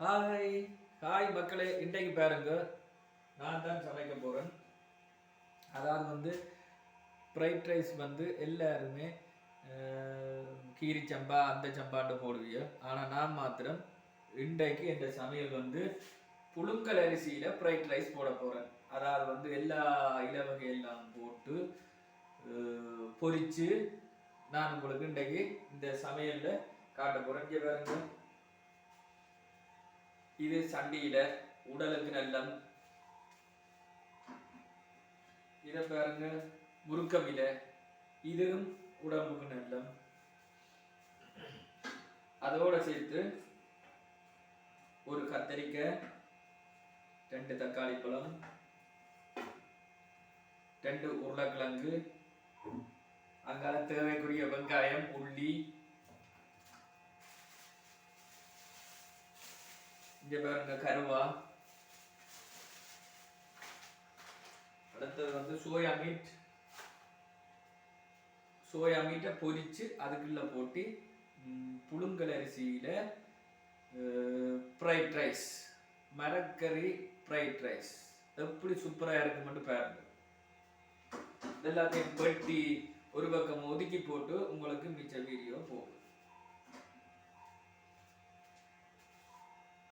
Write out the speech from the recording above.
Hi hi மக்களே இன்றைக்கு பாருங்க நான் தான் சமைக்க போகிறேன் அதாவது வந்து ஃப்ரைட் ரைஸ் வந்து எல்லாருமே கீரி சம்பா அந்த சம்பாட்டு போடுவீங்க ஆனால் நான் மாத்திரம் இன்றைக்கு இந்த சமையல் வந்து புழுங்கல் அரிசியில் ஃப்ரைட் ரைஸ் போட போகிறேன் அதாவது வந்து எல்லா இலவகை எல்லாம் போட்டு பொரித்து நான் உங்களுக்கு இன்றைக்கு இந்த சமையலில் காட்ட போகிறேன் இங்கே பாருங்கள் இது சண்டியில உடலுக்கு நல்லம். இத பாருங்க முருக்கமில இதுவும் உடம்புக்கு நல்லம். அதோட சேர்த்து ஒரு கத்தரிக்காய் ரெண்டு தக்காளி பழம் ரெண்டு உருளைக்கிழங்கு அங்கால தேவைக்குரிய வெங்காயம் உள்ளி இங்க பாருங்க கருவா. அடுத்தது வந்து சோயா மீட். சோயா மீட்டை பொரிச்சு அதுக்குள்ள போட்டு புழுங்கல் அரிசியில ஃப்ரைட் ரைஸ் மரக்கறி ஃப்ரைட் ரைஸ் எப்படி சூப்பராக இருக்குமென்னு பாருங்க. எல்லாத்தையும் பட்டி ஒரு பக்கம் ஒதுக்கி போட்டு உங்களுக்கு மிச்ச வீடியோ போகும்